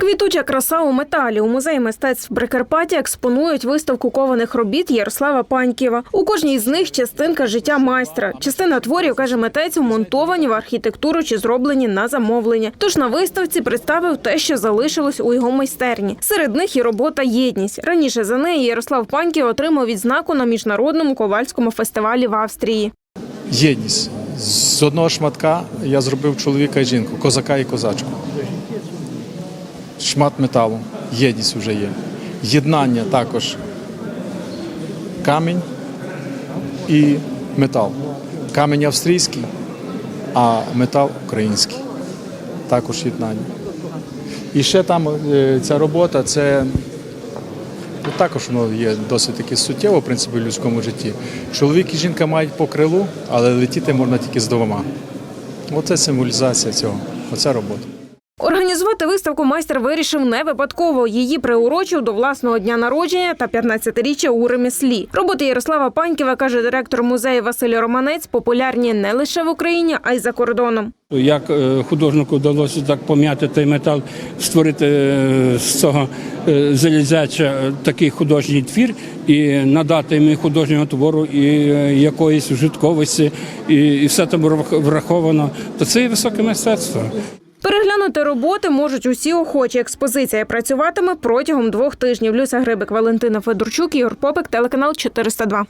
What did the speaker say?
Квітуча краса у металі у музеї мистецтв Прикарпаття експонують виставку кованих робіт Ярослава Панькєва. У кожній з них частинка життя майстра. Частина творів, каже митець, вмонтовані в архітектуру чи зроблені на замовлення. Тож на виставці представив те, що залишилось у його майстерні. Серед них і робота єдність. Раніше за неї Ярослав Паньків отримав відзнаку на міжнародному ковальському фестивалі в Австрії. Єдність. З одного шматка я зробив чоловіка і жінку, козака і козачку. Шмат металу. Єдність вже є. Єднання також. Камінь і метал. Камінь австрійський, а метал український. Також єднання. І ще там е, ця робота це Ну, також воно є досить таки суттєво, в принципі, в людському житті. Чоловік і жінка мають по крилу, але летіти можна тільки з двома. Оце символізація цього, оця робота. Організувати виставку майстер вирішив не випадково. Її приурочив до власного дня народження та 15-річчя у ремеслі. Роботи Ярослава Паньківа, каже директор музею Василь Романець, популярні не лише в Україні, а й за кордоном. Як е, художнику вдалося так пом'яти той метал, створити е, з цього е, залізяча такий художній твір і надати йому художнього твору і якоїсь вжитковості, і все там враховано, то це є високе мистецтво. Переглянути роботи можуть усі охочі. Експозиція працюватиме протягом двох тижнів. Люся Грибик, Валентина Федорчук, Ігор Попик, телеканал 402.